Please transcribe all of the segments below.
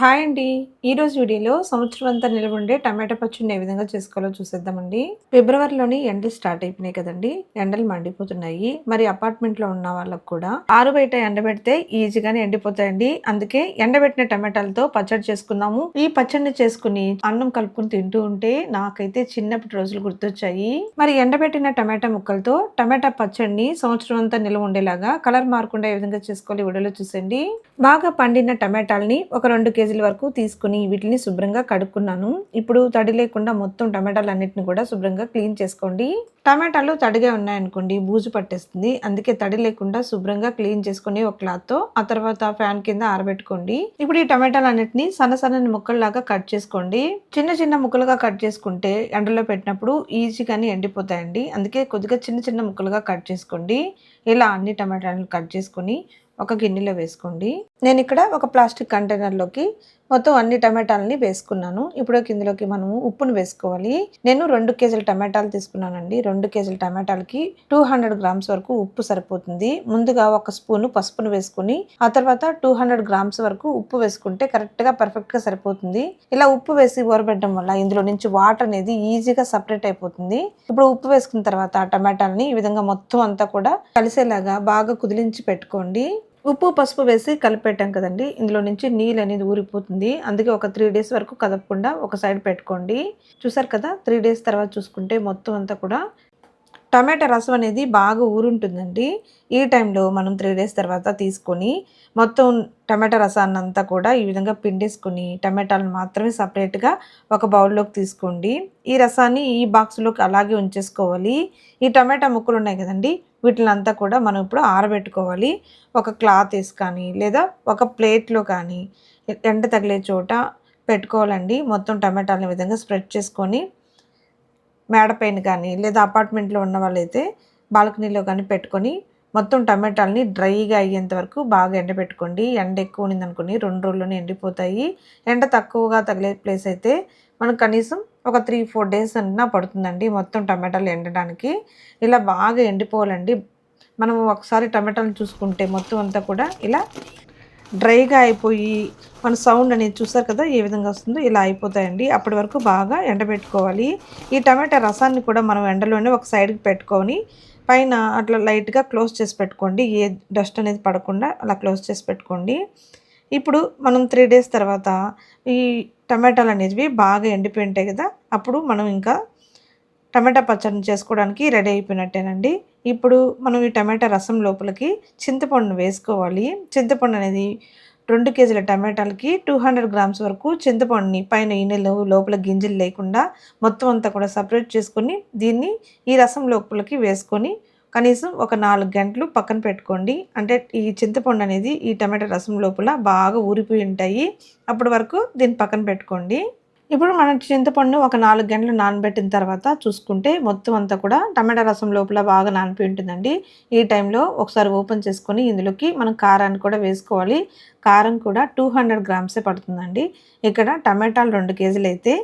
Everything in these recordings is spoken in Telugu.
హాయ్ అండి. ఈరోజు వీడియోలో సంవత్సరం అంతా నిల్వ ఉండే టమాటా పచ్చడిని ఏ విధంగా చేసుకోవాలో చూసేద్దామండి. ఫిబ్రవరిలోని ఎండలు స్టార్ట్ అయిపోయినాయి కదండి. ఎండలు మండిపోతున్నాయి. మరి అపార్ట్మెంట్లో ఉన్న వాళ్ళకు కూడా ఆరు బయట ఎండబెడితే ఈజీగానే ఎండిపోతాయండి. అందుకే ఎండబెట్టిన టమాటాలతో పచ్చడి చేసుకుందాము. ఈ పచ్చడిని చేసుకుని అన్నం కలుపుకుని తింటూ ఉంటే నాకైతే చిన్నప్పటి రోజులు గుర్తొచ్చాయి. మరి ఎండబెట్టిన టమాటా ముక్కలతో టమాటా పచ్చడిని సంవత్సరం అంతా నిల్వ ఉండేలాగా కలర్ మారకుండా ఏ విధంగా చేసుకోవాలి వీడియోలో చూసండి బాగా పండిన టమాటాలని ఒక రెండు కేజీల వరకు తీసుకుని వీటిని శుభ్రంగా కడుక్కున్నాను. ఇప్పుడు తడి లేకుండా మొత్తం టమాటాలు అన్నిటిని కూడా శుభ్రంగా క్లీన్ చేసుకోండి. టమాటాలు తడిగా ఉన్నాయనుకోండి బూజు పట్టేస్తుంది. అందుకే తడి లేకుండా శుభ్రంగా క్లీన్ చేసుకుని ఒక క్లాత్తో ఆ తర్వాత ఫ్యాన్ కింద ఆరబెట్టుకోండి. ఇప్పుడు ఈ టమాటాలు అన్నిటిని సన్న సన్నని ముక్కల్లాగా కట్ చేసుకోండి. చిన్న చిన్న ముక్కలుగా కట్ చేసుకుంటే ఎండలో పెట్టినప్పుడు ఈజీగానే ఎండిపోతాయండి. అందుకే కొద్దిగా చిన్న చిన్న ముక్కలుగా కట్ చేసుకోండి. ఇలా అన్ని టమాటాలను కట్ చేసుకొని ఒక గిన్నెలో వేసుకోండి. నేను ఇక్కడ ఒక ప్లాస్టిక్ కంటైనర్లోకి మొత్తం అన్ని టమాటాలని వేసుకున్నాను. ఇప్పుడు ఇందులోకి మనము ఉప్పును వేసుకోవాలి. నేను రెండు కేజీల టమాటాలు తీసుకున్నానండి. రెండు కేజీల టమాటాలకి టూ హండ్రెడ్ గ్రామ్స్ వరకు ఉప్పు సరిపోతుంది. ముందుగా ఒక స్పూను పసుపును వేసుకుని ఆ తర్వాత టూ హండ్రెడ్ గ్రామ్స్ వరకు ఉప్పు వేసుకుంటే కరెక్ట్గా పర్ఫెక్ట్గా సరిపోతుంది. ఇలా ఉప్పు వేసి ఊరబెట్టడం వల్ల ఇందులో నుంచి వాటర్ అనేది ఈజీగా సపరేట్ అయిపోతుంది. ఇప్పుడు ఉప్పు వేసుకున్న తర్వాత ఆ టమాటాలని ఈ విధంగా మొత్తం అంతా కూడా కలిసేలాగా బాగా కుదిలించి పెట్టుకోండి. ఉప్పు పసుపు వేసి కలిపెట్టాం కదండి. ఇందులో నుంచి నీళ్ళు అనేది ఊరిపోతుంది. అందుకే ఒక త్రీ డేస్ వరకు కదపకుండా ఒక సైడ్ పెట్టుకోండి. చూసారు కదా త్రీ డేస్ తర్వాత చూసుకుంటే మొత్తం అంతా కూడా టమాటా రసం అనేది బాగా ఊరుంటుందండి. ఈ టైంలో మనం త్రీ డేస్ తర్వాత తీసుకొని మొత్తం టమాటా రసాన్ని అంతా కూడా ఈ విధంగా పిండేసుకొని టమాటాలను మాత్రమే సపరేట్గా ఒక బౌల్లోకి తీసుకోండి. ఈ రసాన్ని ఈ బాక్స్లోకి అలాగే ఉంచేసుకోవాలి. ఈ టమాటా ముక్కలు ఉన్నాయి కదండి వీటిని అంతా కూడా మనం ఇప్పుడు ఆరబెట్టుకోవాలి. ఒక క్లాత్ వేసి కానీ లేదా ఒక ప్లేట్లో కానీ ఎండ తగిలే చోట పెట్టుకోవాలండి. మొత్తం టమాటాలను విధంగా స్ప్రెడ్ చేసుకొని మేడపైన కానీ లేదా అపార్ట్మెంట్లో ఉన్న వాళ్ళైతే బాల్కనీలో కానీ పెట్టుకొని మొత్తం టమాటాలని డ్రైగా అయ్యేంత వరకు బాగా ఎండబెట్టుకోండి. ఎండ ఎక్కువ ఉన్నదనుకోండి రెండు రోజుల్లోనే ఎండిపోతాయి. ఎండ తక్కువగా తగిలే ప్లేస్ అయితే మనకు కనీసం ఒక త్రీ ఫోర్ డేస్ అన్నా పడుతుందండి మొత్తం టమాటాలు ఎండడానికి. ఇలా బాగా ఎండిపోవాలండి. మనం ఒకసారి టమాటాలు చూసుకుంటే మొత్తం అంతా కూడా ఇలా డ్రైగా అయిపోయి మన సౌండ్ అనేది చూస్తారు కదా ఏ విధంగా వస్తుందో ఇలా అయిపోతాయండి. అప్పటి వరకు బాగా ఎండబెట్టుకోవాలి. ఈ టమాటా రసాన్ని కూడా మనం ఎండలోనే ఒక సైడ్కి పెట్టుకొని పైన అట్లా లైట్గా క్లోజ్ చేసి పెట్టుకోండి. ఏ డస్ట్ అనేది పడకుండా అలా క్లోజ్ చేసి పెట్టుకోండి. ఇప్పుడు మనం త్రీ డేస్ తర్వాత ఈ టమాటాలు అనేవి బాగా ఎండిపోయి ఉంటాయి కదా అప్పుడు మనం ఇంకా టమాటా పచ్చడిని చేసుకోవడానికి రెడీ అయిపోయినట్టేనండి. ఇప్పుడు మనం ఈ టమాటా రసం లోపలికి చింతపండును వేసుకోవాలి. చింతపండు అనేది రెండు కేజీల టమాటాలకి టూ హండ్రెడ్ గ్రామ్స్ వరకు చింతపండుని పైన ఈనెలు లోపల గింజలు లేకుండా మొత్తం అంతా కూడా సపరేట్ చేసుకొని దీన్ని ఈ రసం లోపలికి వేసుకొని కనీసం ఒక నాలుగు గంటలు పక్కన పెట్టుకోండి. అంటే ఈ చింతపండు అనేది ఈ టమాటా రసం లోపల బాగా ఊరిపోయి ఉంటాయి. అప్పటి వరకు దీన్ని పక్కన పెట్టుకోండి. ఇప్పుడు మనం చింతపండు ఒక నాలుగు గంటలు నానబెట్టిన తర్వాత చూసుకుంటే మొత్తం అంతా కూడా టమాటా రసం లోపల బాగా నానిపి ఉంటుందండి. ఈ టైంలో ఒకసారి ఓపెన్ చేసుకొని ఇందులోకి మనం కారాన్ని కూడా వేసుకోవాలి. కారం కూడా టూ హండ్రెడ్ గ్రామ్సే పడుతుందండి. ఇక్కడ టమాటాలు రెండు కేజీలు అయితే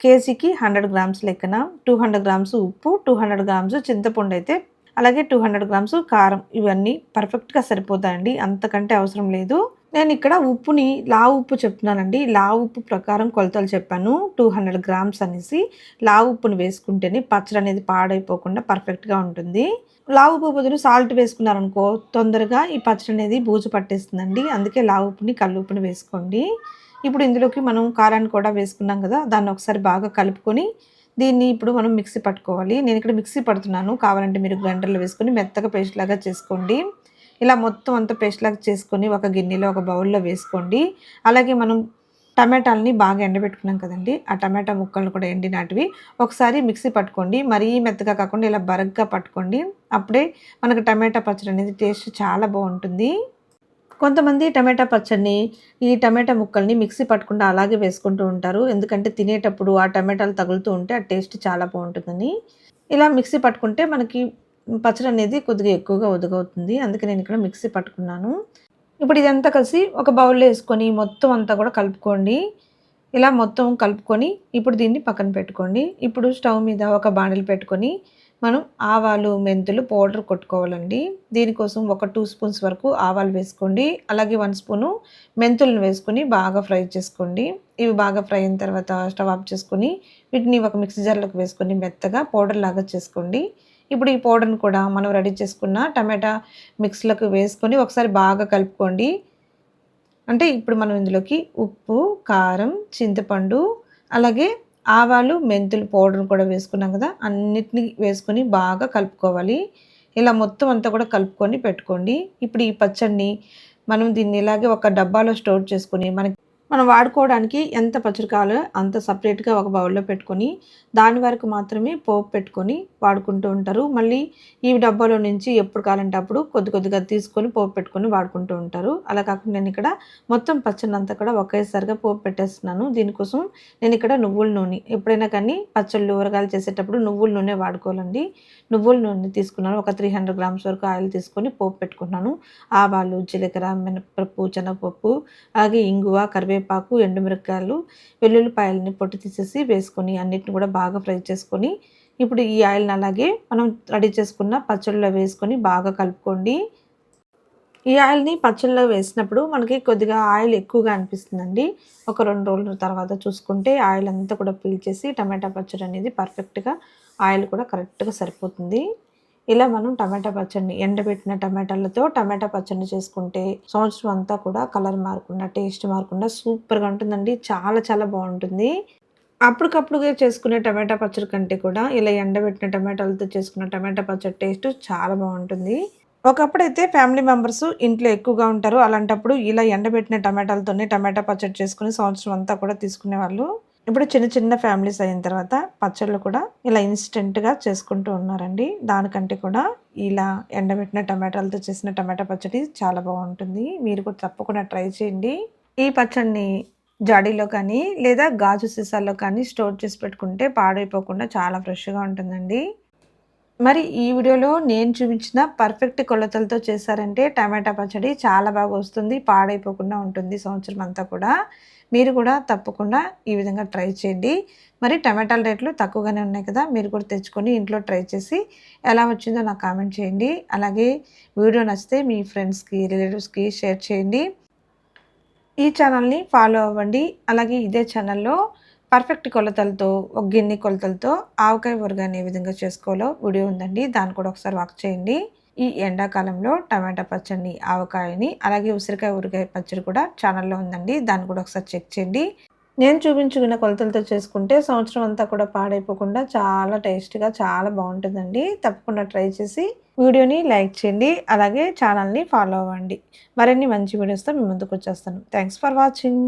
కేజీకి హండ్రెడ్ గ్రామ్స్ లెక్కన టూ హండ్రెడ్ గ్రామ్స్ ఉప్పు టూ హండ్రెడ్ గ్రామ్స్ చింతపండు అయితే అలాగే టూ హండ్రెడ్ గ్రామ్స్ కారం ఇవన్నీ పర్ఫెక్ట్గా సరిపోతాయండి. అంతకంటే అవసరం లేదు. నేను ఇక్కడ ఉప్పుని లా ఉప్పు చెప్తున్నానండి. లా ఉప్పు ప్రకారం కొలతలు చెప్పాను. టూ హండ్రెడ్ గ్రామ్స్ అనేసి లా ఉప్పుని వేసుకుంటేనే పచ్చడి అనేది పాడైపోకుండా పర్ఫెక్ట్గా ఉంటుంది. లా ఉప్పు బదులు సాల్ట్ వేసుకున్నారనుకో తొందరగా ఈ పచ్చడి అనేది బూజు పట్టేస్తుందండి. అందుకే లా ఉప్పుని కల్లు ఉప్పుని వేసుకోండి. ఇప్పుడు ఇందులోకి మనం కారాన్ని కూడా వేసుకున్నాం కదా దాన్ని ఒకసారి బాగా కలుపుకొని దీన్ని ఇప్పుడు మనం మిక్సీ పట్టుకోవాలి. నేను ఇక్కడ మిక్సీ పడుతున్నాను. కావాలంటే మీరు గ్రైండర్లో వేసుకొని మెత్తగా పేస్ట్ లాగా చేసుకోండి. ఇలా మొత్తం అంతా పేస్ట్ లాగా చేసుకొని ఒక గిన్నెలో ఒక బౌల్లో వేసుకోండి. అలాగే మనం టమాటాలని బాగా ఎండబెట్టుకున్నాం కదండి. ఆ టమాటా ముక్కలను కూడా ఎండినాటివి ఒకసారి మిక్సీ పట్టుకోండి. మరీ మెత్తగా కాకుండా ఇలా బరగ్గా పట్టుకోండి. అప్పుడే మనకు టమాటా పచ్చడి అనేది టేస్ట్ చాలా బాగుంటుంది. కొంతమంది టమాటా పచ్చడిని ఈ టమాటా ముక్కల్ని మిక్సీ పట్టకుండా అలాగే వేసుకుంటూ ఉంటారు. ఎందుకంటే తినేటప్పుడు ఆ టమాటాలు తగులుతూ ఉంటే ఆ టేస్ట్ చాలా బాగుంటుందని. ఇలా మిక్సీ పట్టుకుంటే మనకి పచ్చడి అనేది కొద్దిగా ఎక్కువగా ఒదుగవుతుంది అందుకే నేను ఇక్కడ మిక్సీ పట్టుకున్నాను. ఇప్పుడు ఇదంతా కలిసి ఒక బౌల్లో వేసుకొని మొత్తం అంతా కూడా కలుపుకోండి. ఇలా మొత్తం కలుపుకొని ఇప్పుడు దీన్ని పక్కన పెట్టుకోండి. ఇప్పుడు స్టవ్ మీద ఒక బాణలు పెట్టుకొని మనం ఆవాలు మెంతులు పౌడర్ కొట్టుకోవాలండి. దీనికోసం ఒక టూ స్పూన్స్ వరకు ఆవాలు వేసుకోండి. అలాగే వన్ స్పూను మెంతులను వేసుకొని బాగా ఫ్రై చేసుకోండి. ఇవి బాగా ఫ్రై అయిన తర్వాత స్టవ్ ఆఫ్ చేసుకొని వీటిని ఒక మిక్సీ జార్లోకి వేసుకొని మెత్తగా పౌడర్ లాగా చేసుకోండి. ఇప్పుడు ఈ పౌడర్ని కూడా మనం రెడీ చేసుకున్న టమాటా మిక్స్లోకి వేసుకొని ఒకసారి బాగా కలుపుకోండి. అంటే ఇప్పుడు మనం ఇందులోకి ఉప్పు కారం చింతపండు అలాగే ఆవాలు మెంతులు పౌడర్ కూడా వేసుకున్నాం కదా అన్నిటిని వేసుకొని బాగా కలుపుకోవాలి. ఇలా మొత్తం అంతా కూడా కలుపుకొని పెట్టుకోండి. ఇప్పుడు ఈ పచ్చడిని మనం దీన్ని ఇలాగే ఒక డబ్బాలో స్టోర్ చేసుకొని మనకి మనం వాడుకోవడానికి ఎంత పచ్చడి కావాలో అంత సపరేట్గా ఒక బౌల్లో పెట్టుకొని దాని వరకు మాత్రమే పోపు పెట్టుకొని వాడుకుంటూ ఉంటారు. మళ్ళీ ఈ డబ్బాలో నుంచి ఎప్పుడు కావాలంటే అప్పుడు కొద్ది కొద్దిగా తీసుకొని పోపు పెట్టుకొని వాడుకుంటూ ఉంటారు. అలా కాకుండా నేను ఇక్కడ మొత్తం పచ్చడి అంతా కూడా ఒకేసారిగా పోపు పెట్టేస్తున్నాను. దీనికోసం నేను ఇక్కడ నువ్వుల నూనె ఎప్పుడైనా కానీ పచ్చళ్ళు ఊరగాయలు చేసేటప్పుడు నువ్వుల నూనె వాడుకోవాలండి. నువ్వుల నూనె తీసుకున్నాను. ఒక త్రీ హండ్రెడ్ గ్రామ్స్ వరకు ఆయిల్ తీసుకొని పోపు పెట్టుకున్నాను. ఆవాలు జీలకర్ర మినపప్పు శనగపప్పు అలాగే ఇంగువ కరివేపాకు ఎండుమిరపకాయలు వెల్లుల్లిపాయలని పొట్టు తీసేసి వేసుకొని అన్నిటిని కూడా బాగా ఫ్రై చేసుకొని ఇప్పుడు ఈ ఆయిల్ని అలాగే మనం రెడీ చేసుకున్న పచ్చళ్ళలో వేసుకొని బాగా కలుపుకోండి. ఈ ఆయిల్ని పచ్చళ్ళలో వేసినప్పుడు మనకి కొద్దిగా ఆయిల్ ఎక్కువగా అనిపిస్తుందండి. ఒక రెండు రోజుల తర్వాత చూసుకుంటే ఆయిల్ అంతా కూడా పీల్చేసి టమాటా పచ్చడి అనేది పర్ఫెక్ట్గా ఆయిల్ కూడా కరెక్ట్గా సరిపోతుంది. ఇలా మనం టమాటా పచ్చడిని ఎండబెట్టిన టమాటాలతో టమాటా పచ్చడిని చేసుకుంటే సంవత్సరం అంతా కూడా కలర్ మారకుండా టేస్ట్ మారకుండా సూపర్గా ఉంటుందండి. చాలా చాలా బాగుంటుంది. అప్పటికప్పుడుగా చేసుకునే టమాటా పచ్చడి కంటే కూడా ఇలా ఎండబెట్టిన టమాటాలతో చేసుకున్న టమాటా పచ్చడి టేస్ట్ చాలా బాగుంటుంది. ఒకప్పుడైతే ఫ్యామిలీ మెంబర్స్ ఇంట్లో ఎక్కువగా ఉంటారు. అలాంటప్పుడు ఇలా ఎండబెట్టిన టమాటాలతోనే టమాటా పచ్చడి చేసుకుని సంవత్సరం అంతా కూడా తీసుకునేవాళ్ళు. ఇప్పుడు చిన్న చిన్న ఫ్యామిలీస్ అయిన తర్వాత పచ్చళ్ళు కూడా ఇలా ఇన్స్టెంట్గా చేసుకుంటూ ఉన్నారండి. దానికంటే కూడా ఇలా ఎండబెట్టిన టమాటాలతో చేసిన టమాటా పచ్చడి చాలా బాగుంటుంది. మీరు కూడా తప్పకుండా ట్రై చేయండి. ఈ పచ్చడిని జాడీలో కానీ లేదా గాజు సీసాల్లో కానీ స్టోర్ చేసి పెట్టుకుంటే పాడైపోకుండా చాలా ఫ్రెష్గా ఉంటుందండి. మరి ఈ వీడియోలో నేను చూపించిన పర్ఫెక్ట్ కొలతలతో చేశారంటే టమాటా పచ్చడి చాలా బాగా వస్తుంది పాడైపోకుండా ఉంటుంది సంవత్సరం అంతా కూడా. మీరు కూడా తప్పకుండా ఈ విధంగా ట్రై చేయండి. మరి టమాటాల రేట్లు తక్కువగానే ఉన్నాయి కదా మీరు కూడా తెచ్చుకొని ఇంట్లో ట్రై చేసి ఎలా వచ్చిందో నాకు కామెంట్ చేయండి. అలాగే వీడియో నచ్చితే మీ ఫ్రెండ్స్కి రిలేటివ్స్కి షేర్ చేయండి. ఈ ఛానల్ని ఫాలో అవ్వండి. అలాగే ఇదే ఛానల్లో పర్ఫెక్ట్ కొలతలతో ఒక గిన్నె కొలతలతో ఆవకాయ ఊరగాయని ఏ విధంగా చేసుకోవాలో వీడియో ఉందండి. దాన్ని కూడా ఒకసారి వాక్ చేయండి. ఈ ఎండాకాలంలో టమాటా పచ్చడిని ఆవకాయని అలాగే ఉసిరికాయ ఊరగాయ పచ్చడి కూడా ఛానల్లో ఉందండి. దాన్ని కూడా ఒకసారి చెక్ చేయండి. నేను చూపించుకున్న కొలతలతో చేసుకుంటే సంవత్సరం అంతా కూడా పాడైపోకుండా చాలా టేస్ట్గా చాలా బాగుంటుందండి. తప్పకుండా ట్రై చేసి వీడియోని లైక్ చేయండి. అలాగే ఛానల్ని ఫాలో అవ్వండి. మరిన్ని మంచి వీడియోస్తో మీ ముందుకు వచ్చేస్తాను. Thanks for watching.